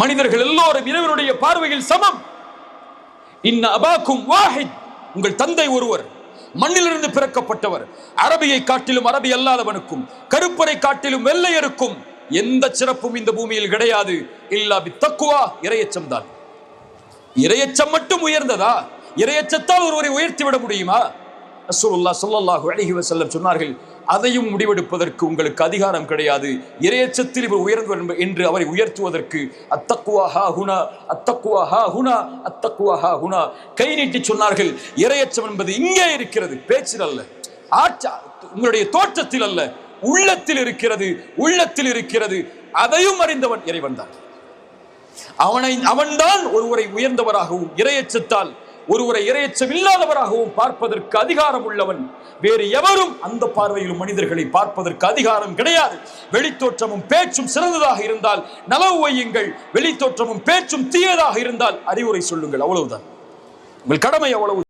மனிதர்கள் எல்லோரும் இறைவனுடைய பார்வையில் சமம். இன்ன அபாக்கும் வாஹித். உங்கள் தந்தை ஒருவர் மண்ணிலிருந்து பிறக்கப்பட்டவர் அரபியை காட்டிலும் அரபி அல்லாதவனுக்கும் கருப்பரை காட்டிலும் வெள்ளையருக்கும் எந்த சிறப்பும் இந்த பூமியில் கிடையாது. இல்லா தக்குவா இரையச்சம் தான். இரையச்சம் மட்டும் உயர்ந்ததா? இரையச்சத்தால் ஒருவரை உயர்த்தி விட முடியுமா? ரசூலுல்லாஹ் ஸல்லல்லாஹு அலைஹி வஸல்லம் சொன்னார்கள் அதையும் முடிவெடுப்பதற்கு உங்களுக்கு அதிகாரம் கிடையாது. இரையச்சத்தில் இவர் உயர்ந்தவர் என்று அவரை உயர்த்துவதற்கு அத்தக்குவா ஹா ஹுனா அத்தக்குவா ஹா ஹுனா அத்தக்குவா ஹா ஹுனா. கை நீட்டி சொன்னார்கள் இரையச்சம் என்பது இங்கே இருக்கிறது பேச்சில் அல்ல. ஆட்சா உங்களுடைய தோற்றத்தில் அல்ல உள்ளத்தில் இருக்கிறது உள்ளத்தில் இருக்கிறது. அதையும் அறிந்தவன் இறைவன் தான். அவனை அவன்தான் ஒருவரை உயர்ந்தவராகவும் இரையச்சத்தால் ஒருவரை இரையச்சம் இல்லாதவராகவும் பார்ப்பதற்கு அதிகாரம் உள்ளவன் வேறு எவரும் அந்த பார்வையிலும் மனிதர்களை பார்ப்பதற்கு அதிகாரம் கிடையாது. வெளித்தோற்றமும் பேச்சும் சிறந்ததாக இருந்தால் நலவு வையுங்கள். வெளித்தோற்றமும் பேச்சும் தீயதாக இருந்தால் அறிவுரை சொல்லுங்கள். அவ்வளவுதான். உங்கள் கடமை அவ்வளவு.